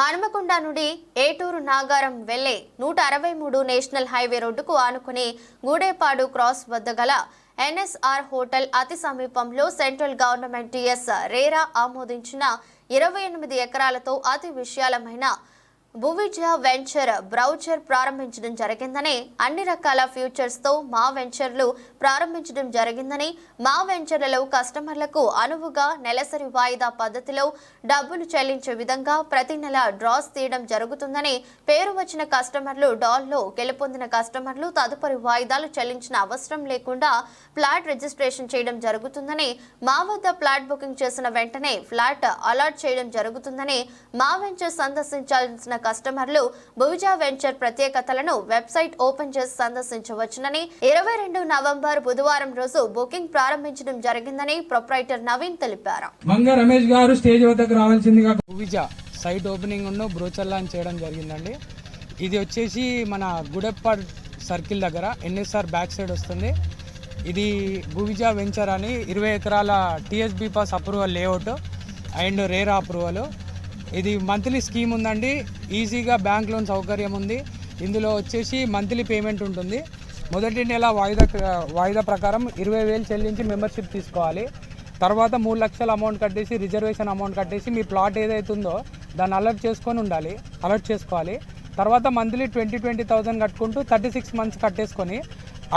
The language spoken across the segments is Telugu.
హనుమకొండ నుండి ఏటూరు నాగారం వెళ్ళే నూట అరవై మూడు నేషనల్ హైవే రోడ్డుకు ఆనుకుని గూడేపాడు క్రాస్ వద్ద గల ఎన్ఎస్ఆర్ హోటల్ అతి సమీపంలో సెంట్రల్ గవర్నమెంట్ టిఎస్ రేరా ఆమోదించిన ఇరవై ఎనిమిది ఎకరాలతో అతి విశాలమైన భువిజ వెంచర్ బ్రౌచర్ ప్రారంభించడం జరిగిందని అన్ని రకాల ఫ్యూచర్స్తో మా వెంచర్లు ప్రారంభించడం జరిగిందని మా వెంచర్లలో కస్టమర్లకు అనువుగా నెలసరి వాయిదా పద్ధతిలో డబ్బులు చెల్లించే విధంగా ప్రతి నెల డ్రాస్ తీయడం జరుగుతుందని పేరు వచ్చిన కస్టమర్లు డాల్లో గెలుపొందిన కస్టమర్లు తదుపరి వాయిదాలు చెల్లించిన అవసరం లేకుండా ఫ్లాట్ రిజిస్ట్రేషన్ చేయడం జరుగుతుందని మా వద్ద ఫ్లాట్ బుకింగ్ చేసిన వెంటనే ఫ్లాట్ అలాట్ చేయడం జరుగుతుందని మా వెంచర్ సందర్శించాల్సిన కస్టమర్లు భువిజా వెంచర్ ప్రత్యేకతలను వెబ్సైట్ ఓపెన్ చేసి సందర్శించవచ్చునని ఇరవై రెండు నవంబర్ బుధవారం రోజు బుకింగ్ ప్రారంభించడం జరిగిందని ప్రొప్రైటర్ నవీన్ తెలిపారు. మంగ రమేష్ గారు స్టేజ్ వద్దకు రావాల్సిందిగా భువిజ సైట్ ఓపెనింగ్ ఉన్న బ్రోచర్ లాంచ్ చేయడం జరిగిందండి. ఇది వచ్చేసి మన గుడెప్పాడ్ సర్కిల్ దగ్గర ఎన్ఎస్ఆర్ బ్యాక్ సైడ్ వస్తుంది. ఇది భువిజ వెంచర్ అని ఇరవై ఎకరాల TSB pass approval layout and RERA approval. ఇది మంత్లీ స్కీమ్ ఉందండి. ఈజీగా బ్యాంక్ లోన్ సౌకర్యం ఉంది. ఇందులో వచ్చేసి మంత్లీ పేమెంట్ ఉంటుంది. మొదటి నెల వాయిదా వాయిదా ప్రకారం ఇరవై వేలు చెల్లించి మెంబర్షిప్ తీసుకోవాలి. తర్వాత మూడు లక్షల అమౌంట్ కట్టేసి రిజర్వేషన్ అమౌంట్ కట్టేసి మీ ప్లాట్ ఏదైతే ఉందో దాన్ని అలర్ట్ చేసుకొని ఉండాలి. అలర్ట్ చేసుకోవాలి. తర్వాత మంత్లీ ట్వంటీ ట్వంటీ థౌసండ్ కట్టుకుంటూ థర్టీ సిక్స్ మంత్స్ కట్టేసుకొని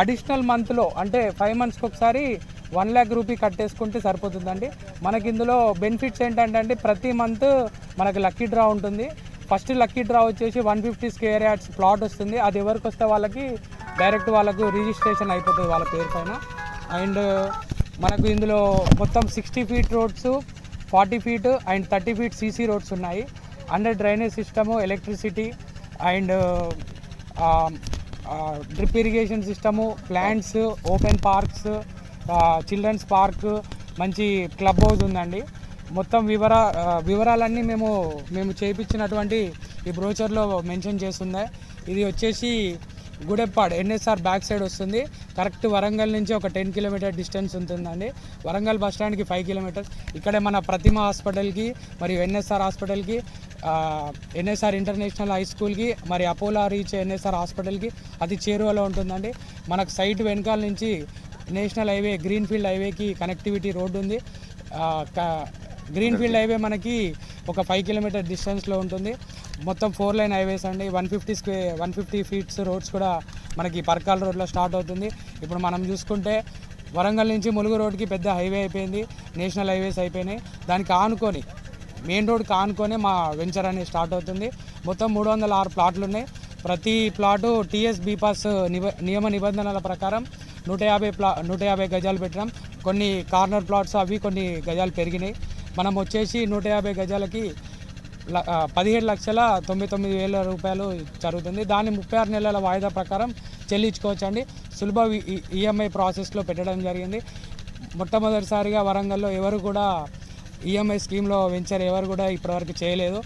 అడిషనల్ మంత్లో అంటే ఫైవ్ మంత్స్కి ఒకసారి వన్ ల్యాక్ రూపీ కట్టేసుకుంటే సరిపోతుందండి. మనకి ఇందులో బెనిఫిట్స్ ఏంటంటే అండి ప్రతి మంత్ మనకి లక్కీ డ్రా ఉంటుంది. ఫస్ట్ లక్కీ డ్రా వచ్చేసి one fifty square yards plot వస్తుంది. అది ఎవరికి వస్తే వాళ్ళకి డైరెక్ట్ వాళ్ళకు రిజిస్ట్రేషన్ అయిపోతుంది వాళ్ళ పేరు పైన. అండ్ మనకు ఇందులో మొత్తం sixty feet roads forty feet and thirty feet CC roads ఉన్నాయి. Under drainage system electricity and drip irrigation system plants open parks children's park మంచి క్లబ్ హౌస్ ఉందండి. మొత్తం వివర వివరాలన్నీ మేము మేము చేయించినటువంటి ఈ బ్రోచర్లో మెన్షన్ చేస్తుంది ఇది వచ్చేసి గుడెప్పాడ్. ఎన్ఎస్ఆర్ బ్యాక్ సైడ్ వస్తుంది. కరెక్ట్ వరంగల్ నుంచి ఒక టెన్ కిలోమీటర్ డిస్టెన్స్ ఉంటుందండి. వరంగల్ బస్ స్టాండ్కి ఫైవ్ కిలోమీటర్స్ ఇక్కడే మన ప్రతిమ హాస్పిటల్కి మరియు ఎన్ఎస్ఆర్ హాస్పిటల్కి ఎన్ఎస్ఆర్ ఇంటర్నేషనల్ హై స్కూల్కి మరి అపోలో రీచ్ ఎన్ఎస్ఆర్ హాస్పిటల్కి అది చేరువలో ఉంటుందండి. మనకు సైట్ వెనకాల నుంచి నేషనల్ హైవే గ్రీన్ ఫీల్డ్ హైవేకి కనెక్టివిటీ రోడ్డు ఉంది గ్రీన్ఫీల్డ్ గ్రీన్ ఫీల్డ్ హైవే మనకి ఒక ఫైవ్ కిలోమీటర్ డిస్టెన్స్లో ఉంటుంది. మొత్తం ఫోర్ లైన్ హైవేస్ అండి. One fifty square one fifty feet roads కూడా మనకి పర్కాల్ రోడ్లో స్టార్ట్ అవుతుంది. ఇప్పుడు మనం చూసుకుంటే వరంగల్ నుంచి ములుగు రోడ్కి పెద్ద హైవే అయిపోయింది. నేషనల్ హైవేస్ అయిపోయినాయి. దానికి ఆనుకొని మెయిన్ రోడ్కి ఆనుకొని మా వెంచర్ అనేది స్టార్ట్ అవుతుంది. మొత్తం మూడు వందల ఆరు ప్లాట్లు ఉన్నాయి. ప్రతి ప్లాటు టీఎస్ బీపాస్ నిబ నియమ నిబంధనల ప్రకారం నూట యాభై ప్లా నూట యాభై గజాలు పెట్టినాం. కొన్ని కార్నర్ ప్లాట్స్ అవి కొన్ని గజాలు పెరిగినాయి. మనం వచ్చేసి నూట యాభై గజాలకి ల- పదిహేడు లక్షల తొంభై తొమ్మిది వేల రూపాయలు జరుగుతుంది. దాన్ని ముప్పై ఆరు నెలల వాయిదా ప్రకారం చెల్లించుకోవచ్చు అండి సులభ ఈఎంఐ ప్రాసెస్లో పెట్టడం జరిగింది. మొట్టమొదటిసారిగా వరంగల్లో ఎవరు కూడా ఈఎంఐ స్కీమ్లో వెంచర్ ఎవరు కూడా ఇప్పటివరకు చేయలేదు.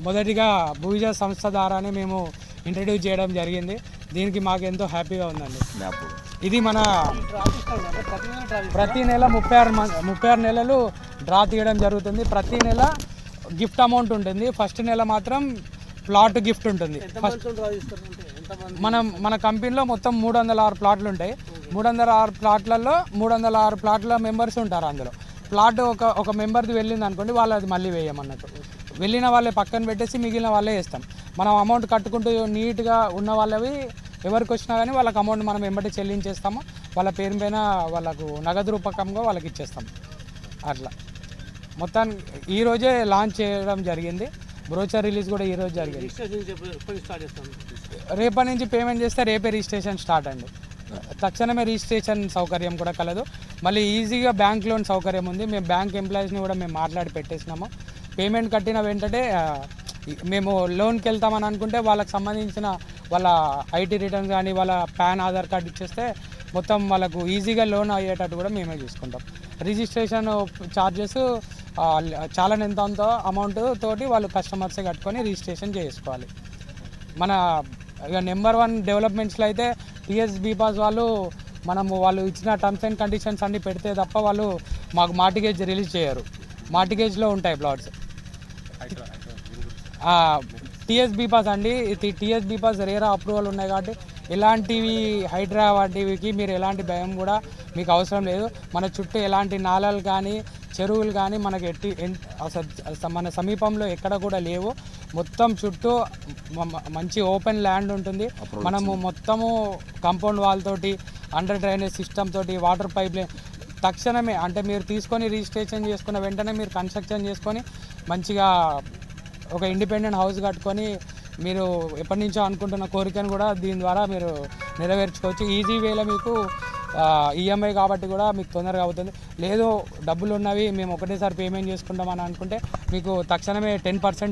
మొదటిగా భూజ సంస్థ ద్వారానే మేము ఇంట్రడ్యూస్ చేయడం జరిగింది. దీనికి మాకు ఎంతో హ్యాపీగా ఉందండి. ఇది మన ప్రతి నెల ముప్పై ఆరు మం- ముప్పై ఆరు నెలలు డ్రా తీయడం జరుగుతుంది. ప్రతి నెల గిఫ్ట్ అమౌంట్ ఉంటుంది. ఫస్ట్ నెల మాత్రం ప్లాట్ గిఫ్ట్ ఉంటుంది. ఫస్ట్ మనం మన కంపెనీలో మొత్తం మూడు వందల ఆరు ప్లాట్లు ఉంటాయి. మూడు వందల ఆరు ప్లాట్లలో మూడు వందల ఆరు ప్లాట్ల మెంబర్స్ ఉంటారు అందులో. ప్లాట్ ఒక ఒక మెంబర్ది వెళ్ళింది అనుకోండి వాళ్ళది మళ్ళీ వేయమన్నట్టు. వెళ్ళిన వాళ్ళే పక్కన పెట్టేసి మిగిలిన వాళ్ళే వేస్తాం. మనం అమౌంట్ కట్టుకుంటూ నీట్గా ఉన్న వాళ్ళవి ఎవరికి వచ్చినా కానీ వాళ్ళకి అమౌంట్ మనం వెంబడి చెల్లించేస్తాము. వాళ్ళ పేరు పైన వాళ్ళకు నగదు రూపకంగా వాళ్ళకి ఇచ్చేస్తాం. అట్లా. మొత్తానికి ఈ రోజే లాంచ్ చేయడం జరిగింది. బ్రోచర్ రిలీజ్ కూడా ఈ రోజు జరిగింది. రేపటి నుంచి పేమెంట్ చేస్తే రేపే రిజిస్ట్రేషన్ స్టార్ట్ అండి. తక్షణమే రిజిస్ట్రేషన్ సౌకర్యం కూడా కలదు. మళ్ళీ ఈజీగా బ్యాంక్ లోన్ సౌకర్యం ఉంది. మేము బ్యాంక్ ఎంప్లాయీస్ని కూడా మేము మాట్లాడి పెట్టేసినాము. పేమెంట్ కట్టిన వెంటనే మేము లోన్కి వెళ్తామని అనుకుంటే వాళ్ళకి సంబంధించిన వాళ్ళ ఐటీ రిటర్న్స్ కానీ వాళ్ళ పాన్ ఆధార్ కార్డు ఇచ్చేస్తే మొత్తం వాళ్ళకు ఈజీగా లోన్ అయ్యేటట్టు కూడా మేమే చూసుకుంటాం. రిజిస్ట్రేషన్ ఛార్జెస్ చాలా ఎంత అంత అమౌంట్ తోటి వాళ్ళు కస్టమర్సే కట్టుకొని రిజిస్ట్రేషన్ చేసుకోవాలి. మన ఇక నెంబర్ వన్ డెవలప్మెంట్స్లో అయితే టీఎస్ బీపాస్ వాళ్ళు మనము వాళ్ళు ఇచ్చిన టర్మ్స్ అండ్ కండిషన్స్ అన్నీ పెడితే తప్ప వాళ్ళు మాకు మార్టిగేజ్ రిలీజ్ చేయరు. మార్టిగేజ్లో ఉంటాయి ప్లాట్స్ టీఎస్బీ పాస్ అండి. ఇది టీఎస్బీ పాస్ రేరా అప్రూవల్ ఉన్నాయి కాబట్టి ఎలాంటివి హైడ్రా వంటివికి మీరు ఎలాంటి భయం కూడా మీకు అవసరం లేదు. మన చుట్టూ ఎలాంటి నాళాలు కానీ చెరువులు కానీ మనకి ఎట్టి మన సమీపంలో ఎక్కడ కూడా లేవు. మొత్తం చుట్టూ మంచి ఓపెన్ ల్యాండ్ ఉంటుంది. మనము మొత్తము కాంపౌండ్ వాల్ తోటి అండర్ డ్రైనేజ్ సిస్టమ్ తోటి వాటర్ పైప్ లైన్ తక్షణమే అంటే మీరు తీసుకొని రిజిస్ట్రేషన్ చేసుకున్న వెంటనే మీరు కన్స్ట్రక్షన్ చేసుకొని మంచిగా ఒక ఇండిపెండెంట్ హౌస్ కట్టుకొని మీరు ఎప్పటి నుంచో అనుకుంటున్న కోరికను కూడా దీని ద్వారా మీరు నెరవేర్చుకోవచ్చు. ఈజీ వేలో మీకు ఈఎంఐ కాబట్టి కూడా మీకు తొందరగా అవుతుంది. లేదు డబ్బులు ఉన్నవి మేము ఒకటేసారి పేమెంట్ చేసుకుంటామని అనుకుంటే మీకు తక్షణమే టెన్ పర్సెంట్